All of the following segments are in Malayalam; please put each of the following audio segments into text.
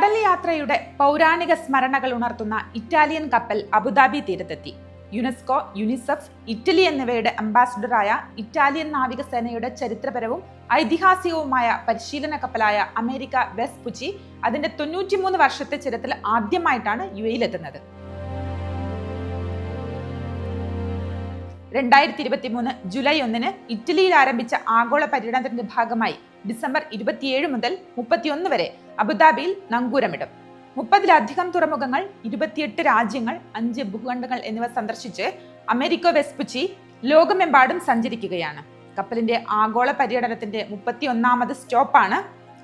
വിജയങ്ങളുടെ പൗരാണിക സ്മരണകൾ ഉണർത്തുന്ന ഇറ്റാലിയൻ കപ്പൽ അബുദാബി തീരത്തെത്തി. യുനെസ്കോ യുനിസെഫ് ഇറ്റലി എന്നിവയുടെ അംബാസിഡറായ ഇറ്റാലിയൻ നാവികസേനയുടെ ചരിത്രപരവും ഐതിഹാസികവുമായ പരിശീലന കപ്പലായ അമേരിക്ക വെസ് പുച്ചി അതിന്റെ തൊണ്ണൂറ്റിമൂന്ന് വർഷത്തെ ചരിത്രത്തിൽ ആദ്യമായിട്ടാണ് യു എയിലെത്തുന്നത് രണ്ടായിരത്തി ഇരുപത്തി മൂന്ന് ജൂലൈ ഒന്നിന് ഇറ്റലിയിൽ ആരംഭിച്ച ആഗോള പര്യടനത്തിന്റെ ഭാഗമായി ഡിസംബർ ഇരുപത്തിയേഴ് മുതൽ മുപ്പത്തിയൊന്ന് വരെ അബുദാബിയിൽ നങ്കൂരമിടും. മുപ്പതിലധികം തുറമുഖങ്ങൾ ഇരുപത്തിയെട്ട് രാജ്യങ്ങൾ അഞ്ച് ഭൂഖണ്ഡങ്ങൾ എന്നിവ സന്ദർശിച്ച് അമേരിക്ക വെസ്പുച്ചി ലോകമെമ്പാടും സഞ്ചരിക്കുകയാണ്. കപ്പലിന്റെ ആഗോള പര്യടനത്തിന്റെ മുപ്പത്തിയൊന്നാമത് സ്റ്റോപ്പാണ്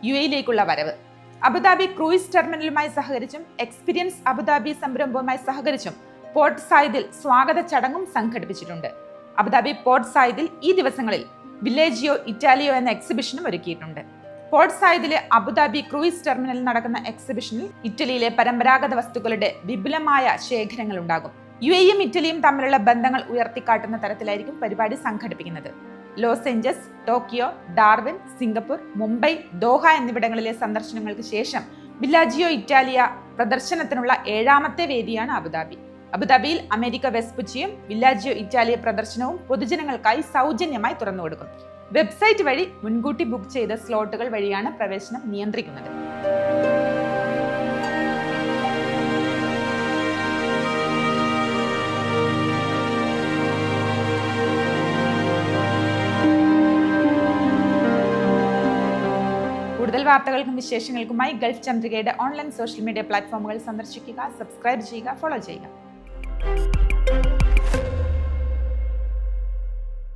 യു എയിലേക്കുള്ള വരവ്. അബുദാബി ക്രൂയിസ് ടെർമിനലുമായി സഹകരിച്ചും എക്സ്പീരിയൻസ് അബുദാബി സംരംഭവുമായി സഹകരിച്ചും പോർട്ട് സായിദിൽ സ്വാഗത ചടങ്ങും സംഘടിപ്പിച്ചിട്ടുണ്ട്. അബുദാബി പോർട്ട് സായിദിൽ ഈ ദിവസങ്ങളിൽ വില്ലേജിയോ ഇറ്റാലിയോ എന്ന എക്സിബിഷനും ഒരുക്കിയിട്ടുണ്ട്. പോർട്ട് സായിദിലെ അബുദാബി ക്രൂയിസ് ടെർമിനലിൽ നടക്കുന്ന എക്സിബിഷനിൽ ഇറ്റലിയിലെ പരമ്പരാഗത വസ്തുക്കളുടെ വിപുലമായ ശേഖരങ്ങൾ ഉണ്ടാകും യു എയും ഇറ്റലിയും തമ്മിലുള്ള ബന്ധങ്ങൾ ഉയർത്തിക്കാട്ടുന്ന തരത്തിലായിരിക്കും പരിപാടി സംഘടിപ്പിക്കുന്നത്. Los Angeles Tokyo Darwin Singapore Mumbai Doha എന്നിവിടങ്ങളിലെ സന്ദർശനങ്ങൾക്ക് ശേഷം വില്ലാജിയോ ഇറ്റാലിയ പ്രദർശനത്തിനുള്ള ഏഴാമത്തെ വേദിയാണ് അബുദാബി. അബുദാബിയിൽ അമേരിക്ക വെസ്പുച്ചിയും വില്ലാജിയോ ഇറ്റാലിയ പ്രദർശനവും പൊതുജനങ്ങൾക്കായി സൗജന്യമായി തുറന്നു കൊടുക്കും വെബ്സൈറ്റ് വഴി മുൻകൂട്ടി ബുക്ക് ചെയ്ത സ്ലോട്ടുകൾ വഴിയാണ് പ്രവേശനം നിയന്ത്രിക്കുന്നത്. കൂടുതൽ വാർത്തകൾക്കും വിശേഷങ്ങൾക്കുമായി ഗൾഫ് ചന്ദ്രികയുടെ ഓൺലൈൻ സോഷ്യൽ മീഡിയ പ്ലാറ്റ്ഫോമുകൾ സന്ദർശിക്കുക സബ്സ്ക്രൈബ് ചെയ്യുക ഫോളോ ചെയ്യുക.